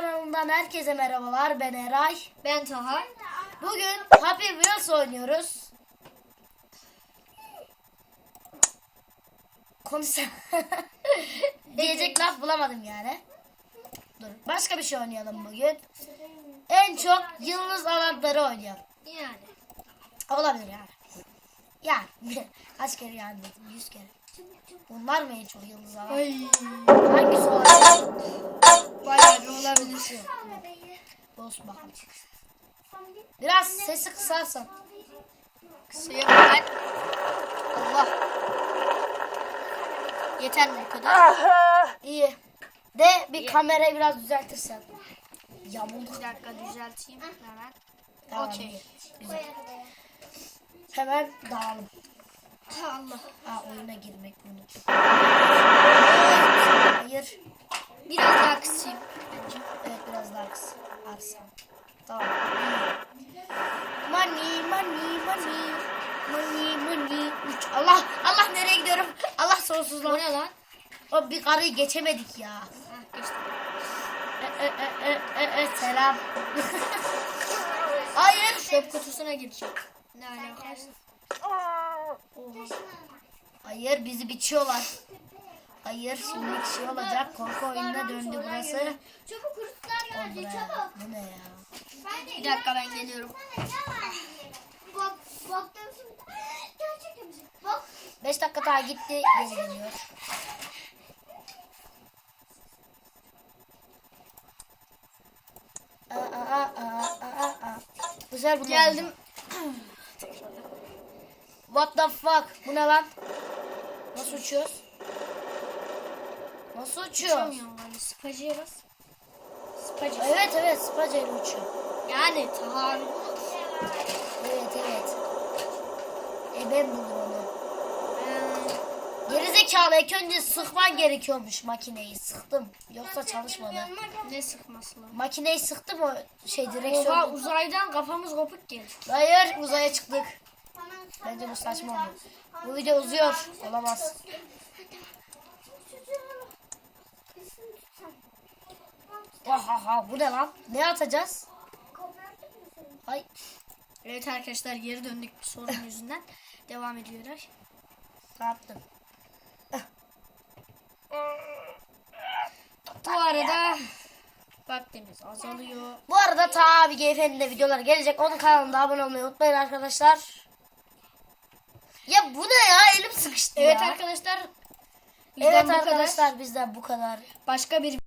kanalından herkese merhabalar. Ben Eray. Ben Taha. Bugün Happy Wheels oynuyoruz. Konuşsam. Diyecek laf bulamadım yani. Dur. Başka bir şey oynayalım bugün. En çok yıldız alanları oynayalım. Yani. Olabilir yani. Yani. Kaç kere yani dedim? Yüz kere. Bunlar mı en çok yıldız? Ay. Hangisi olabilir? Bayağı bir olabilir. Olsun bakalım. Biraz sesi kısarsan. Kısayım ben. Allah. Yeter mi bu kadar? İyi. De bir kamerayı biraz düzeltirsen. Yamuldu. Bir dakika düzelteyim hemen. Tamam, Okey. iyi. Güzel. Hemen dağılım. Allah. Ha oyuna girmek unuttum. Hayır. Biraz daha kısayım. Evet biraz daha kısa. Arsa. Tamam. Money, money, money. Money, money. Üç. Allah, Allah nereye gidiyorum? Allah sonsuzluğa. Bu ne lan? O bir karıyı geçemedik ya. Heh, geçtim. E, e, e, e, e, selam. Hayır. Çöp kutusuna gireceğim. Ne alakası? Hayır bizi biçiyorlar. Hayır şimdi bir şey olacak. Korku oyununa döndü burası. Çabuk Oğlum geldi çabuk. Bu ne ya? Bir dakika ben geliyorum. Bak baktım şimdi. Gerçekten? Bak 5 dakika daha gitti. Geri geliyor. Aa, aa, aa, aa, aa. Bu sefer bunu Geldim. What the fuck? Bu ne lan? Nasıl uçuyoruz? Nasıl uçuyoruz? Uçamıyorum de. Spacıya bas. Spacı. Evet evet Spaca ile uçuyor. Yani abi. Evet evet. E ben buldum onu. Ee, Gerizekalı ilk önce sıkman gerekiyormuş makineyi. Sıktım. Yoksa çalışmadı. ne sıkması lan? Makineyi sıktım o şey Oha direksiyon. uzaydan kafamız kopuk geldi. Hayır uzaya çıktık. Bence bu saçma oldu. Bu video uzuyor. Olamaz. Oha bu ne lan? Ne atacağız? Ay Evet arkadaşlar geri döndük bir sorun yüzünden. Devam ediyorlar. ne yaptın? Bu arada vaktimiz azalıyor. Bu arada tabi GF'nin de videoları gelecek. Onun kanalına abone olmayı unutmayın arkadaşlar. Ya bu ne ya? Elim sıkıştı Evet ya. arkadaşlar. Evet bu kadar. arkadaşlar bizden bu kadar. Başka bir